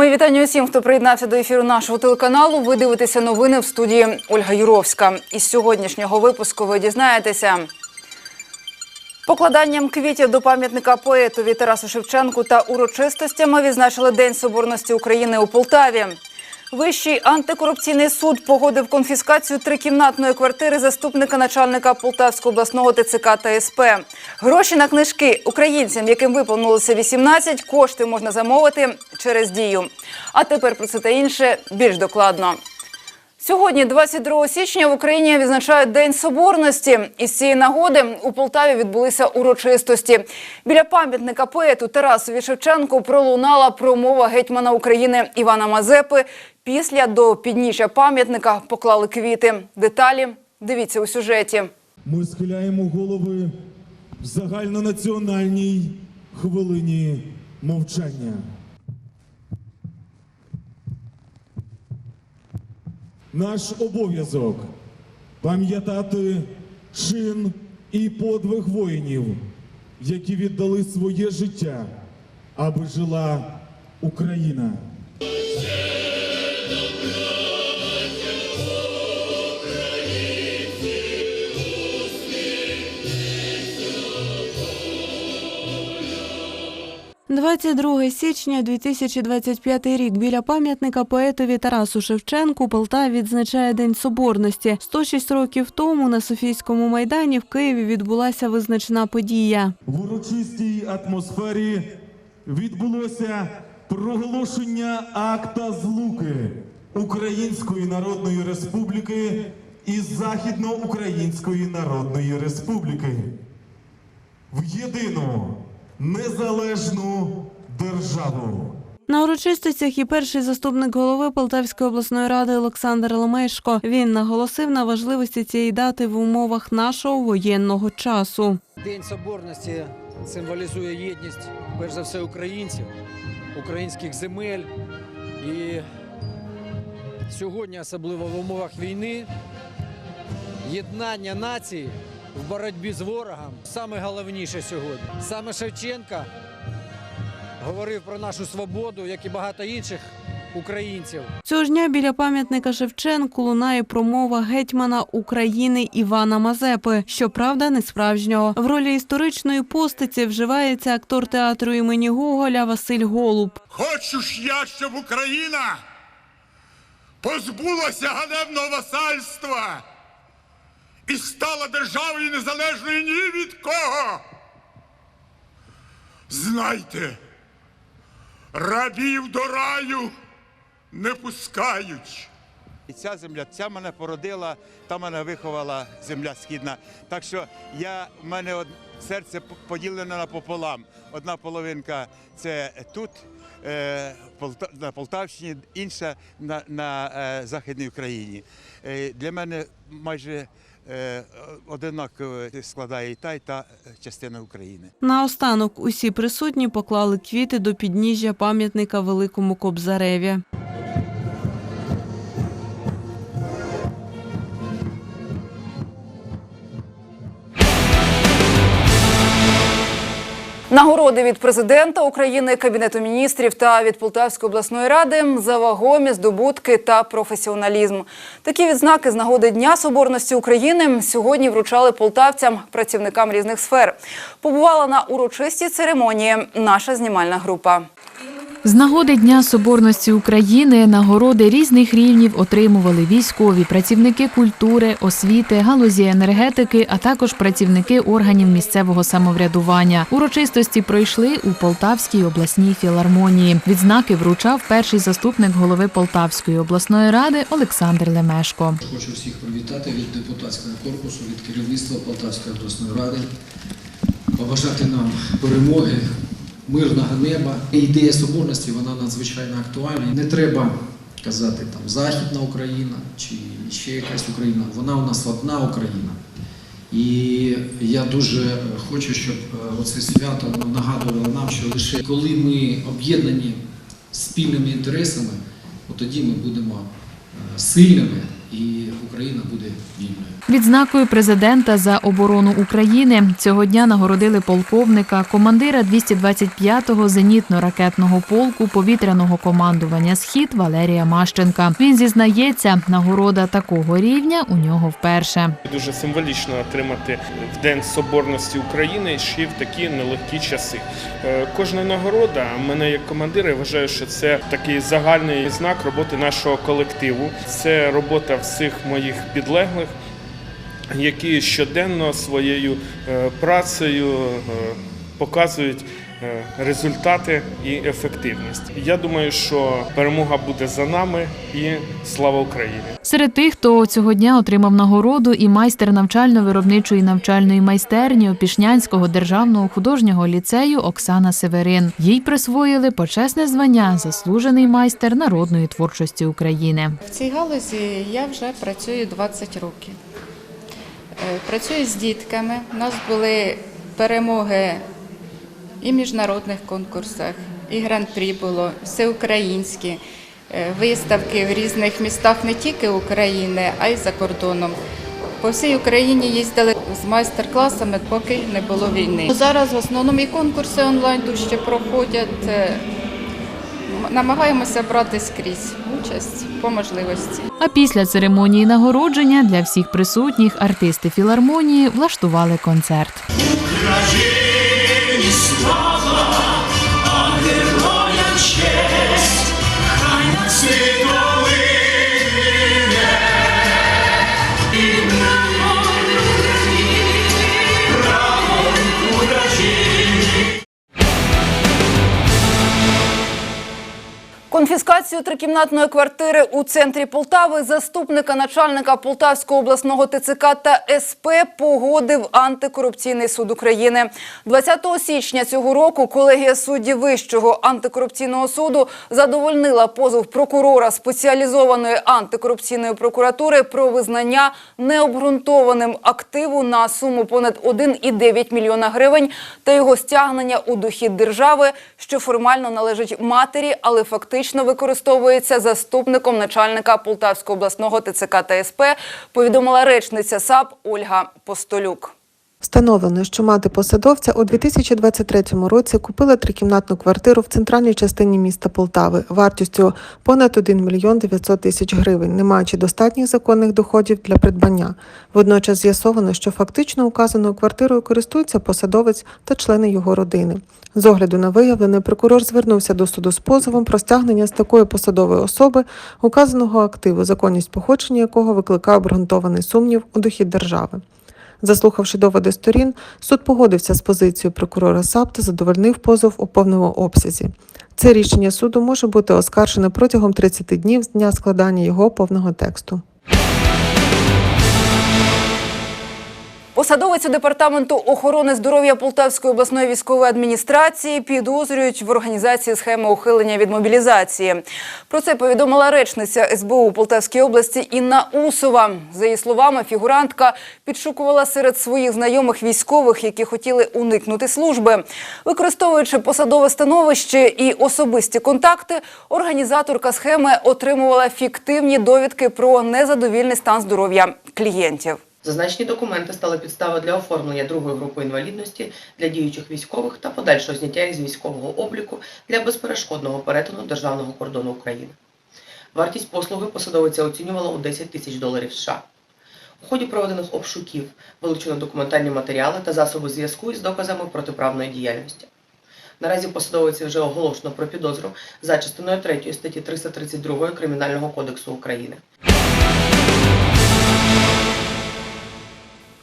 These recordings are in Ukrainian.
Мої вітання усім, хто приєднався до ефіру нашого телеканалу. Ви дивитеся новини в студії Ольга Юровська. Із сьогоднішнього випуску ви дізнаєтеся. Покладанням квітів до пам'ятника поетові Тарасу Шевченку та урочистостями відзначили День Соборності України у Полтаві. Вищий антикорупційний суд погодив конфіскацію трикімнатної квартири заступника начальника Полтавського обласного ТЦК та СП. Гроші на книжки українцям, яким виповнилося 18, кошти можна замовити через дію. А тепер про це та інше більш докладно. Сьогодні, 22 січня, в Україні відзначають День Соборності. Із цієї нагоди у Полтаві відбулися урочистості. Біля пам'ятника поету Тарасові Шевченку пролунала промова гетьмана України Івана Мазепи. Після до підніжжя пам'ятника поклали квіти. Деталі дивіться у сюжеті. Ми схиляємо голови в загальнонаціональній хвилині мовчання. Наш обов'язок пам'ятати чин і подвиг воїнів, які віддали своє життя, аби жила Україна. 22 січня 2025 рік біля пам'ятника поетові Тарасу Шевченку Полтава відзначає День Соборності. 106 років тому на Софійському майдані в Києві відбулася визначна подія. В урочистій атмосфері відбулося проголошення акта злуки Української Народної Республіки і Західноукраїнської Народної Республіки в єдину незалежну державу. На урочистостях і перший заступник голови Полтавської обласної ради Олександр Лемешко. Він наголосив на важливості цієї дати в умовах нашого воєнного часу. День Соборності символізує єдність, перш за все, українців, українських земель. І сьогодні, особливо в умовах війни, єднання нації в боротьбі з ворогом саме головніше сьогодні. Саме Шевченка говорив про нашу свободу, як і багато інших українців. Цього ж дня біля пам'ятника Шевченку лунає промова гетьмана України Івана Мазепи. Щоправда, не справжнього. В ролі історичної постаті вживається актор театру імені Гоголя Василь Голуб. Хочу ж я, щоб Україна позбулася ганебного васальства і стала державою незалежною ні від кого. Знайте, рабів до раю не пускають. І ця земля, ця мене породила, та мене виховала земля східна. Так що я, в мене серце п- поділене напополам. Одна половинка це тут, е, на Полтавщині, інша на, на е, Західній Україні. Е, для мене майже одинаково складає і та, і та частина України. Наостанок усі присутні поклали квіти до підніжжя пам'ятника Великому Кобзареві. Нагороди від президента України, кабінету міністрів та від Полтавської обласної ради за вагомі здобутки та професіоналізм. Такі відзнаки з нагоди Дня Соборності України сьогодні вручали полтавцям, працівникам різних сфер. Побувала на урочистій церемонії наша знімальна група. З нагоди Дня Соборності України нагороди різних рівнів отримували військові, працівники культури, освіти, галузі енергетики, а також працівники органів місцевого самоврядування. Урочистості пройшли у Полтавській обласній філармонії. Відзнаки вручав перший заступник голови Полтавської обласної ради Олександр Лемешко. Хочу всіх привітати від депутатського корпусу, від керівництва Полтавської обласної ради, побажати нам перемоги, мирного неба. Ідея соборності вона надзвичайно актуальна. Не треба казати там Західна Україна чи ще якась Україна. Вона у нас одна Україна. І я дуже хочу, щоб е, оце свято нагадувало нам, що лише коли ми об'єднані спільними інтересами, от тоді ми будемо е, сильними і Україна буде вільною. Відзнакою президента за оборону України цього дня нагородили полковника, командира 225-го зенітно-ракетного полку повітряного командування Схід Валерія Мащенка. Він зізнається, нагорода такого рівня у нього вперше. Дуже символічно отримати в День Соборності України ще в такі нелегкі часи. Е, Кожна нагорода мене як командира я вважаю, що це такий загальний знак роботи нашого колективу. Це робота всіх моїх підлеглих, які щоденно своєю е, працею е, показують е, результати і ефективність. Я думаю, що перемога буде за нами і слава Україні! Серед тих, хто цього дня отримав нагороду, і майстер навчально-виробничої навчальної майстерні Опішнянського державного художнього ліцею Оксана Северин. Їй присвоїли почесне звання заслужений майстер народної творчості України. В цій галузі я вже працюю 20 років. Е, Працюю з дітками. У нас були перемоги і в міжнародних конкурсах, і гран-прі було, всеукраїнські е, виставки в різних містах не тільки України, а й за кордоном. По всій Україні їздили з майстер-класами, поки не було війни. Зараз в основному і конкурси онлайн ще проходять. Намагаємося брати скрізь участь по можливості. А після церемонії нагородження для всіх присутніх артисти філармонії влаштували концерт. Конфіскацію трикімнатної квартири у центрі Полтави заступника начальника Полтавського обласного ТЦК та СП погодив антикорупційний суд України. 20 січня цього року колегія суддів Вищого антикорупційного суду задовольнила позов прокурора спеціалізованої антикорупційної прокуратури про визнання необґрунтованим активу на суму понад 1,9 мільйона гривень та його стягнення у дохід держави, що формально належить матері, але фактично використовується заступником начальника Полтавського обласного ТЦК та СП, повідомила речниця САП Ольга Постолюк. Встановлено, що мати посадовця у 2023 році купила трикімнатну квартиру в центральній частині міста Полтави вартістю понад 1 мільйон 900 тисяч гривень, не маючи достатніх законних доходів для придбання. Водночас з'ясовано, що фактично указаною квартирою користується посадовець та члени його родини. З огляду на виявлене, прокурор звернувся до суду з позовом про стягнення з такої посадової особи указаного активу, законність походження якого викликає обґрунтований сумнів у дохід держави. Заслухавши доводи сторін, суд погодився з позицією прокурора САП та задовольнив позов у повному обсязі. Це рішення суду може бути оскаржено протягом 30 днів з дня складання його повного тексту. Посадовицю департаменту охорони здоров'я Полтавської обласної військової адміністрації підозрюють в організації схеми ухилення від мобілізації. Про це повідомила речниця СБУ у Полтавській області Інна Усова. За її словами, фігурантка підшукувала серед своїх знайомих військових, які хотіли уникнути служби. Використовуючи посадове становище і особисті контакти, організаторка схеми отримувала фіктивні довідки про незадовільний стан здоров'я клієнтів. Зазначені документи стали підставою для оформлення другої групи інвалідності для діючих військових та подальшого зняття із військового обліку для безперешкодного перетину державного кордону України. Вартість послуги посадовиця оцінювала у 10 тисяч доларів США. У ході проведених обшуків вилучено документальні матеріали та засоби зв'язку із доказами протиправної діяльності. Наразі посадовиці вже оголошено про підозру за частиною 3 статті 332 Кримінального кодексу України.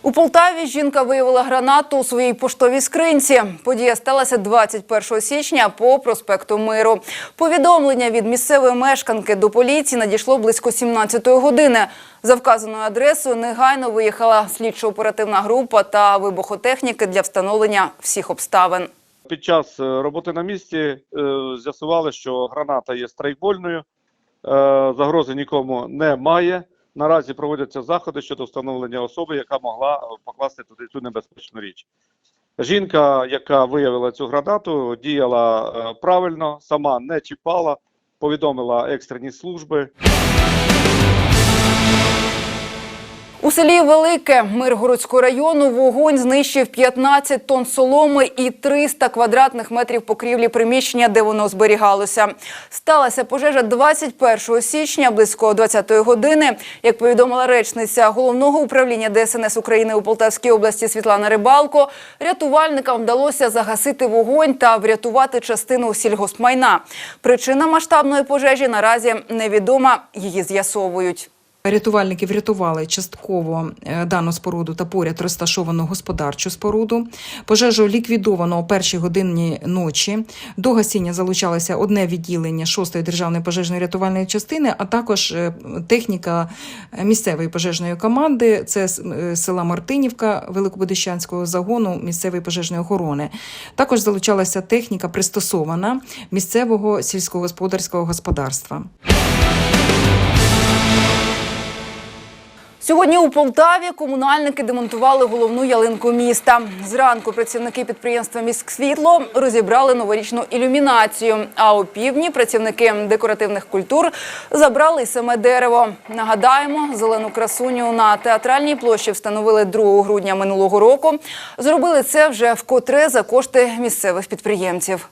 У Полтаві жінка виявила гранату у своїй поштовій скринці. Подія сталася 21 січня по проспекту Миру. Повідомлення від місцевої мешканки до поліції надійшло близько 17-ї години. За вказаною адресою негайно виїхала слідчо-оперативна група та вибухотехніки для встановлення всіх обставин. Під час е, роботи на місці е, з'ясували, що граната є страйкбольною, е, загрози нікому немає. Наразі проводяться заходи щодо встановлення особи, яка могла е, покласти туди цю небезпечну річ. Жінка, яка виявила цю гранату, діяла е, правильно, сама не чіпала, повідомила екстрені служби. У селі Велике Миргородського району вогонь знищив 15 тонн соломи і 300 квадратних метрів покрівлі приміщення, де воно зберігалося. Сталася пожежа 21 січня близько 20-ї години. Як повідомила речниця головного управління ДСНС України у Полтавській області Світлана Рибалко, рятувальникам вдалося загасити вогонь та врятувати частину сільгоспмайна. Причина масштабної пожежі наразі невідома. Її з'ясовують. Рятувальники врятували частково е, дану споруду та поряд розташовану господарчу споруду. Пожежу ліквідовано о першій годині ночі. До гасіння залучалося одне відділення 6-ї державної пожежної рятувальної частини, а також е, техніка е, місцевої пожежної команди. Це села Мартинівка Великобудищанського загону місцевої пожежної охорони. Також залучалася техніка пристосована місцевого сільськогосподарського господарства. Сьогодні у Полтаві комунальники демонтували головну ялинку міста. Зранку працівники підприємства «Міськсвітло» розібрали новорічну ілюмінацію. А у півдні працівники декоративних культур забрали саме дерево. Нагадаємо, зелену красуню на театральній площі встановили 2 грудня минулого року. Зробили це вже вкотре за кошти місцевих підприємців.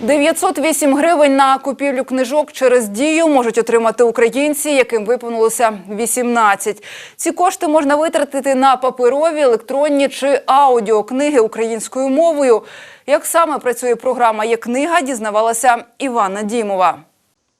908 гривень на купівлю книжок через дію можуть отримати українці, яким виповнилося 18. Ці кошти можна витратити на паперові, електронні чи аудіокниги українською мовою. Як саме працює програма «Є книга», дізнавалася Івана Дімова.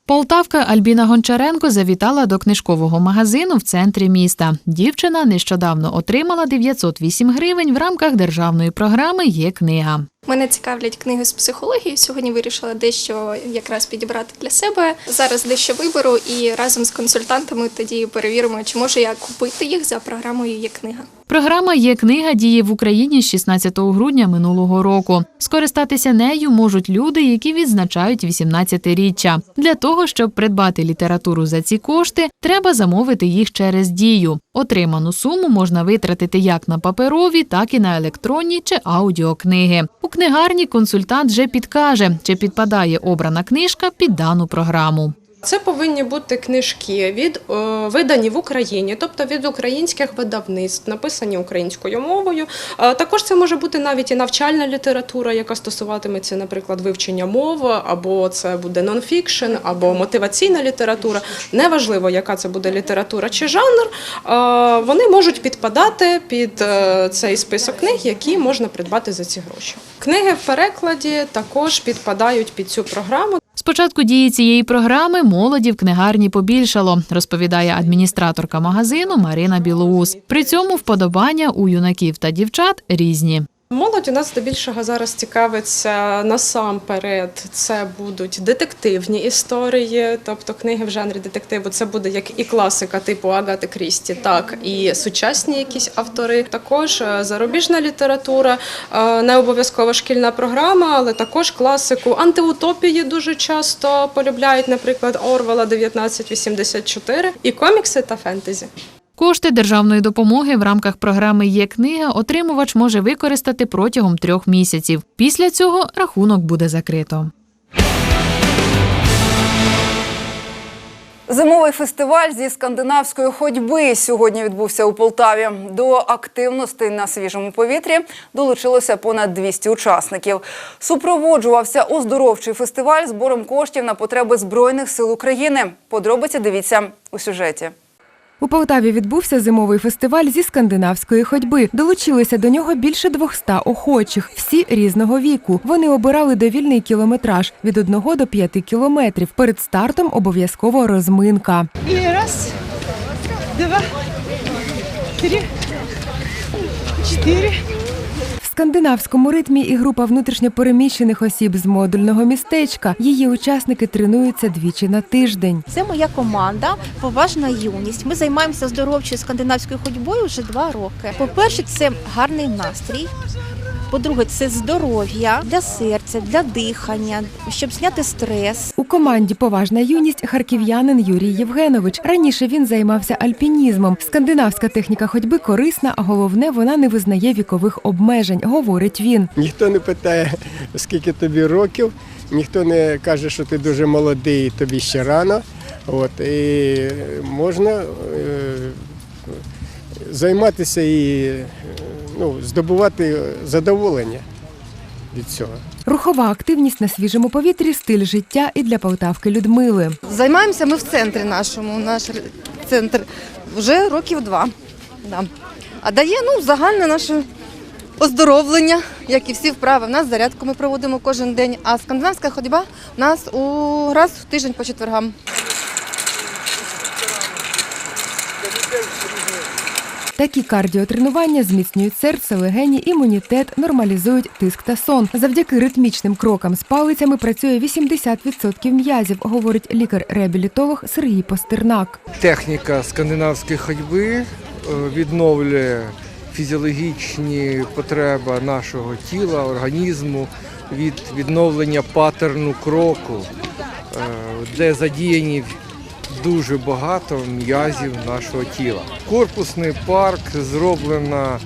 Полтавка Альбіна Гончаренко завітала до книжкового магазину в центрі міста. Дівчина нещодавно отримала 908 гривень в рамках державної програми Є книга. Мене цікавлять книги з психології. Сьогодні вирішила дещо якраз підібрати для себе. Зараз дещо виберу і разом з консультантами тоді перевіримо, чи можу я купити їх за програмою Є книга. Програма Є книга діє в Україні з 16 грудня минулого року. Скористатися нею можуть люди, які відзначають 18-річчя. Для того, щоб придбати літературу за ці кошти, треба замовити їх через дію. Отриману суму можна витратити як на паперові, так і на електронні чи аудіокниги. Книгарні консультант вже підкаже, чи підпадає обрана книжка під дану програму. Це повинні бути книжки від е, видані в Україні, тобто від українських видавництв, написані українською мовою. Е, також це може бути навіть і навчальна література, яка стосуватиметься, наприклад, вивчення мови, або це буде нонфікшн, або мотиваційна література. Неважливо, яка це буде література чи жанр. Е, вони можуть підпадати під цей список книг, які можна придбати за ці гроші. Книги в перекладі також підпадають під цю програму. З початку дії цієї програми молоді в книгарні побільшало, розповідає адміністраторка магазину Марина Білоус. При цьому вподобання у юнаків та дівчат різні. Молодь у нас здебільшого зараз цікавиться насамперед. Це будуть детективні історії, тобто книги в жанрі детективу. Це буде як і класика типу Агати Крісті, так і сучасні якісь автори. Також е, зарубіжна література, е, не обов'язково шкільна програма, але також класику. Антиутопії дуже часто полюбляють, наприклад, Орвела 1984, і комікси та фентезі. Кошти державної допомоги в рамках програми Є книга отримувач може використати протягом трьох місяців. Після цього рахунок буде закрито. Зимовий фестиваль зі скандинавської ходьби сьогодні відбувся у Полтаві. До активностей на свіжому повітрі долучилося понад 200 учасників. Супроводжувався оздоровчий фестиваль збором коштів на потреби Збройних сил України. Подробиці дивіться у сюжеті. У Полтаві відбувся зимовий фестиваль зі скандинавської ходьби. Долучилися до нього більше 200 охочих, всі різного віку. Вони обирали довільний кілометраж від 1 до 5 кілометрів. Перед стартом обов'язково розминка. І раз, два, три, чотири. Скандинавському ритмі і група внутрішньопереміщених осіб з модульного містечка. Її учасники тренуються двічі на тиждень. Це моя команда Поважна юність. Ми займаємося здоровчою скандинавською ходьбою вже два роки. По-перше, це гарний настрій. По-друге, це здоров'я для серця, для дихання, щоб зняти стрес. У команді Поважна юність харків'янин Юрій Євгенович. Раніше він займався альпінізмом. Скандинавська техніка ходьби корисна, а головне, вона не визнає вікових обмежень, говорить він. Ніхто не питає, скільки тобі років, ніхто не каже, що ти дуже молодий, тобі ще рано. От, і можна е, займатися і ну, здобувати задоволення від цього. Рухова активність на свіжому повітрі стиль життя і для Полтавки Людмили. Займаємося ми в центрі нашому. Наш центр вже років два. Да. А дає ну, загальне наше оздоровлення, як і всі вправи. У нас зарядку ми проводимо кожен день, а скандинавська ходьба у нас у раз в тиждень по четвергам. Такі кардіотренування зміцнюють серце, легені, імунітет, нормалізують тиск та сон. Завдяки ритмічним крокам з палицями працює 80% м'язів, говорить лікар-реабілітолог Сергій Постернак. Техніка скандинавської ходьби е, відновлює фізіологічні потреби нашого тіла, організму від відновлення паттерну кроку, е, де задіяні дуже багато м'язів нашого тіла. Корпусний парк зроблена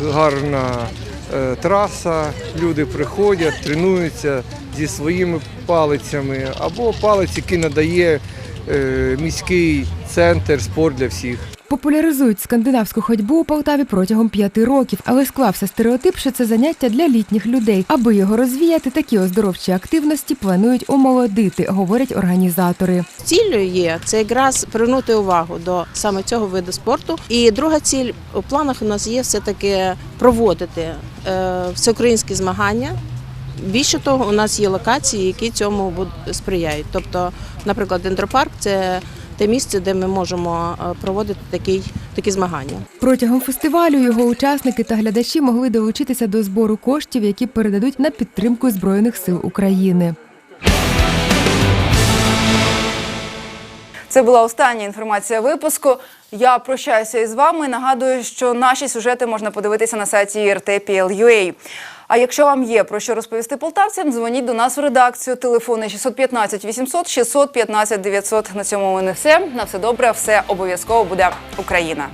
гарна е, траса. Люди приходять, тренуються зі своїми палицями або палиць, які надає е, міський центр спорт для всіх. Популяризують скандинавську ходьбу у Полтаві протягом п'яти років, але склався стереотип, що це заняття для літніх людей. Аби його розвіяти, такі оздоровчі активності планують омолодити, говорять організатори. Ціллю є це якраз привернути увагу до саме цього виду спорту. І друга ціль у планах у нас є все таки проводити е, всеукраїнські змагання. Більше того, у нас є локації, які цьому сприяють. Тобто, наприклад, дендропарк це те місце, де ми можемо е, проводити такий, такі змагання. Протягом фестивалю його учасники та глядачі могли долучитися до збору коштів, які передадуть на підтримку Збройних сил України. Це була остання інформація випуску. Я прощаюся із вами. Нагадую, що наші сюжети можна подивитися на сайті RTPL.ua. А якщо вам є про що розповісти полтавцям, дзвоніть до нас в редакцію. Телефони 615 800 615 900. На цьому ми не все. На все добре, все обов'язково буде Україна.